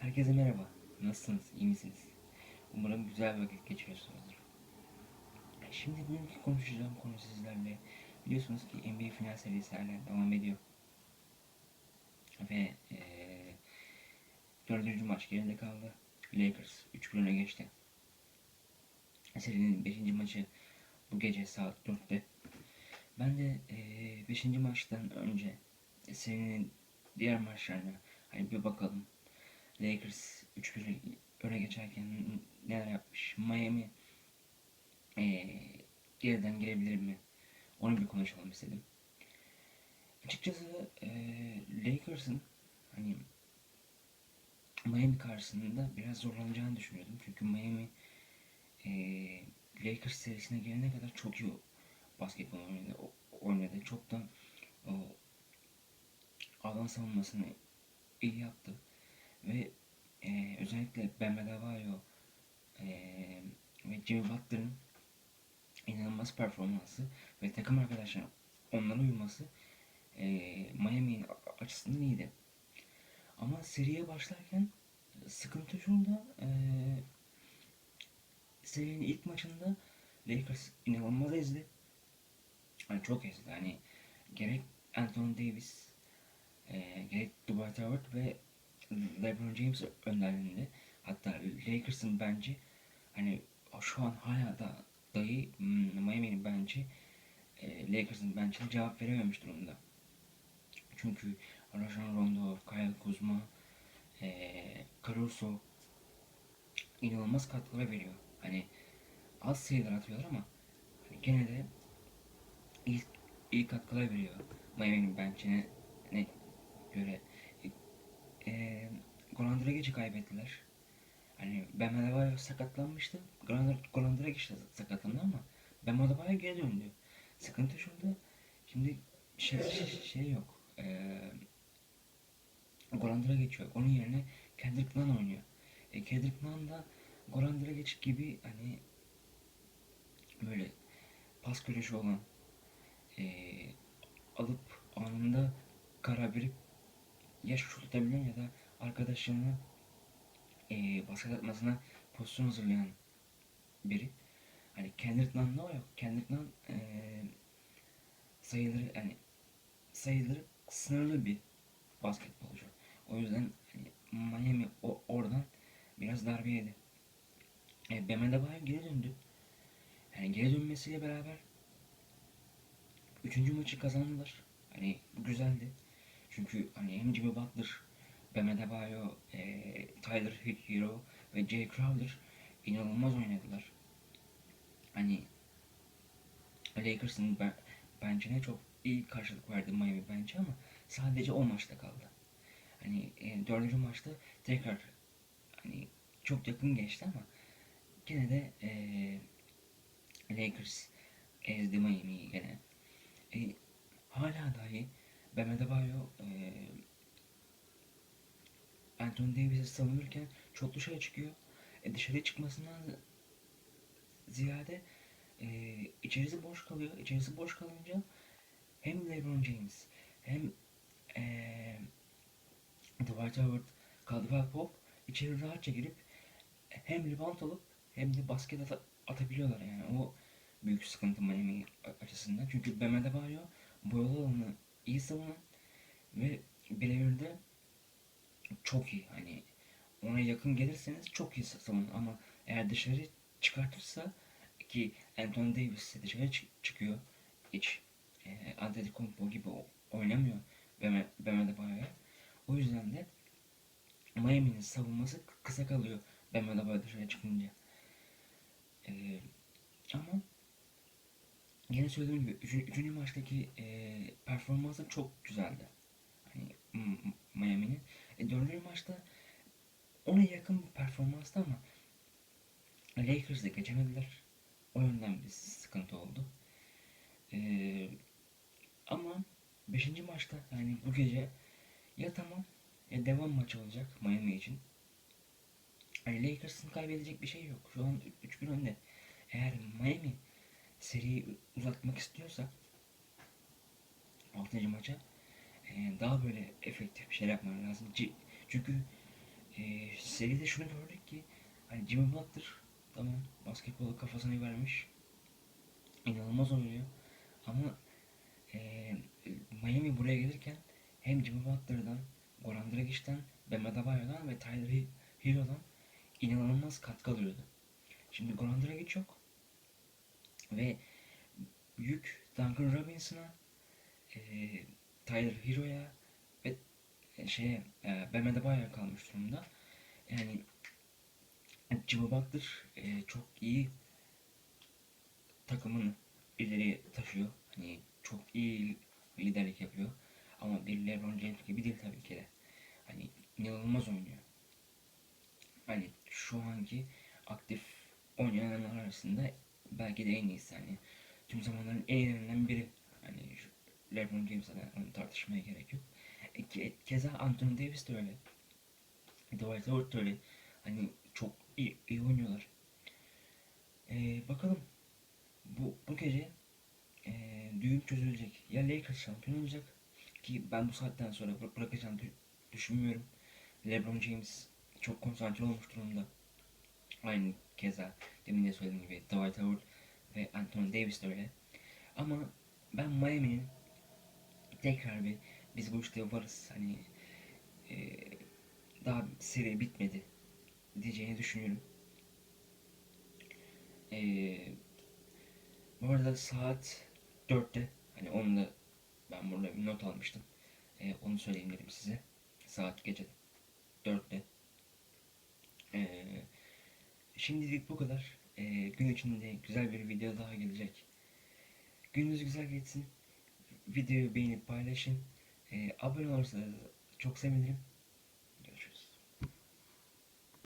Herkese merhaba. Nasılsınız? İyi misiniz? Umarım güzel vakit geçiriyorsunuzdur. Şimdi bugünkü konuşacağım konu sizlerle biliyorsunuz ki NBA final serisi hala devam ediyor. Ve eee dördüncü maç geride kaldı. Lakers 3 öne geçti. Serinin 5. maçı bu gece saat 4'te. Ben de 5. maçtan önce serinin diğer maçlarına hani bir bakalım. Lakers 3-1 öne geçerken neler yapmış? Miami eee geriden gelebilir mi? Onu bir konuşalım istedim. Açıkçası eee Lakers'ın hani Miami karşısında biraz zorlanacağını düşünüyordum. Çünkü Miami eee Lakers serisine gelene kadar çok iyi basketbol oynadı. oynadı. Çok da o alan savunmasını iyi yaptı. Ve e, özellikle Ben Adebayo e, ve Jimmy Butler'ın inanılmaz performansı ve takım arkadaşlar onlara uyması e, Miami'nin açısından iyiydi. Ama seriye başlarken sıkıntı şurada e, serinin ilk maçında Lakers inanılmaz ezdi. Yani çok ezdi. Hani gerek Anthony Davis e, gerek Dwight Howard ve LeBron James önderliğinde hatta Lakers'ın bence hani şu an hala da dahi hmm, Miami'nin bence e, Lakers'ın bence cevap verememiş durumda. Çünkü Rajon Rondo, Kyle Kuzma, e, Caruso inanılmaz katkılar veriyor. Hani az sayılar atıyorlar ama hani gene de iyi, iyi katkılar veriyor. Miami'nin bench'ine ne göre Goran Dragic'i kaybettiler. Hani Bam Adebayo sakatlanmıştı. Dragic de sakatlandı ama Bam Adebayo geri döndü. Sıkıntı şurada. Şimdi şey, şey yok. E, Goran Dragic yok. Onun yerine Kendrick Nunn oynuyor. E, Kendrick Nunn da Goran Dragic gibi hani böyle pas görüşü olan e, alıp anında karar verip ya şut atabiliyor ya da arkadaşlarına e, basket atmasına pozisyon hazırlayan biri. Hani Kendrick Nunn'da o yok. Kendrick Nunn e, sayıları yani sayıları sınırlı bir basketbolcu. O yüzden hani Miami o, oradan biraz darbe yedi. E, Bam Adebayo geri döndü. Yani geri dönmesiyle beraber üçüncü maçı kazandılar. Hani bu güzeldi. Çünkü hani hem Jimmy Butler, Bam Adebayo, e, Tyler Hero ve Jay Crowder inanılmaz oynadılar. Hani Lakers'ın ben, çok iyi karşılık verdi Miami bench'e ama sadece o maçta kaldı. Hani e, dördüncü maçta tekrar hani çok yakın geçti ama gene de e, Lakers ezdi Miami'yi gene. E, hala dahi Bam Adebayo e, Anthony Davis'i savunurken çok dışarı çıkıyor. E, dışarı çıkmasından ziyade e, içerisi boş kalıyor. İçerisi boş kalınca hem LeBron James hem e, Dwight Howard, Caldwell Pope içeri rahatça girip hem rebound alıp hem de basket at atabiliyorlar yani o büyük sıkıntı Miami açısından. Çünkü Bam Adebayo boyalı alanı iyi savunan ve birebirde çok iyi. Hani ona yakın gelirseniz çok iyi savunun ama eğer dışarı çıkartırsa ki Anthony Davis de dışarı çık çıkıyor hiç e, Antetokounmpo gibi oynamıyor Bam Bam Adebayo'ya. O yüzden de Miami'nin savunması kısa kalıyor Bam Adebayo dışarı çıkınca. E, ama Yine söylediğim gibi üçüncü, üçüncü maçtaki e, performansı çok güzeldi. Hani Miami'nin. E, dördüncü maçta ona yakın bir performanstı ama Lakers'da geçemediler. O yönden bir sıkıntı oldu. E, ama beşinci maçta yani bu gece ya tamam ya devam maçı olacak Miami için. Yani Lakers'ın kaybedecek bir şey yok. Şu an 3-1 önde. Eğer Miami seriyi uzatmak istiyorsa 6. maça e, daha böyle efektif bir şeyler yapman lazım. Çünkü e, seride şunu gördük ki hani Jimmy Butler tamam basketbolu kafasına vermiş. İnanılmaz oynuyor. Ama e, Miami buraya gelirken hem Jimmy Butler'dan, Goran Dragic'ten, Bam Adebayo'dan ve Tyler Hero'dan inanılmaz katkı alıyordu. Şimdi Goran Dragic yok. Ve yük Duncan Robinson'a, e, Tyler Hero'ya ve e, şeye e, Bam Adebayo'ya kalmış durumda. Yani Jimmy Butler e, çok iyi takımını ileri taşıyor. Hani çok iyi liderlik yapıyor. Ama bir LeBron James gibi değil tabii ki de. Hani inanılmaz oynuyor. Hani şu anki aktif oynayanlar arasında belki de en iyisi. Hani tüm zamanların en iyilerinden biri. Hani şu LeBron James'le onu tartışmaya gerek yok. E, ke- keza Anthony Davis de öyle. Dwight Howard da öyle. Hani çok iyi, iyi oynuyorlar. Ee, bakalım bu, bu gece e, düğüm çözülecek. Ya Lakers şampiyon olacak ki ben bu saatten sonra bıra- bırakacağını dü- düşünmüyorum. LeBron James çok konsantre olmuş durumda. Aynı keza demin de söylediğim gibi Dwight Howard ve Anthony Davis de öyle. Ama ben Miami'nin tekrar bir biz bu işte varız hani e, daha seri bitmedi diyeceğini düşünüyorum. Ee, bu arada saat 4'te hani onu da ben burada bir not almıştım. Ee, onu söyleyeyim dedim size. Saat gece 4'te. Ee, şimdilik bu kadar. Ee, gün içinde güzel bir video daha gelecek. Gününüz güzel geçsin. Videoyu beğenip paylaşın. Ee, abone olursanız çok sevinirim.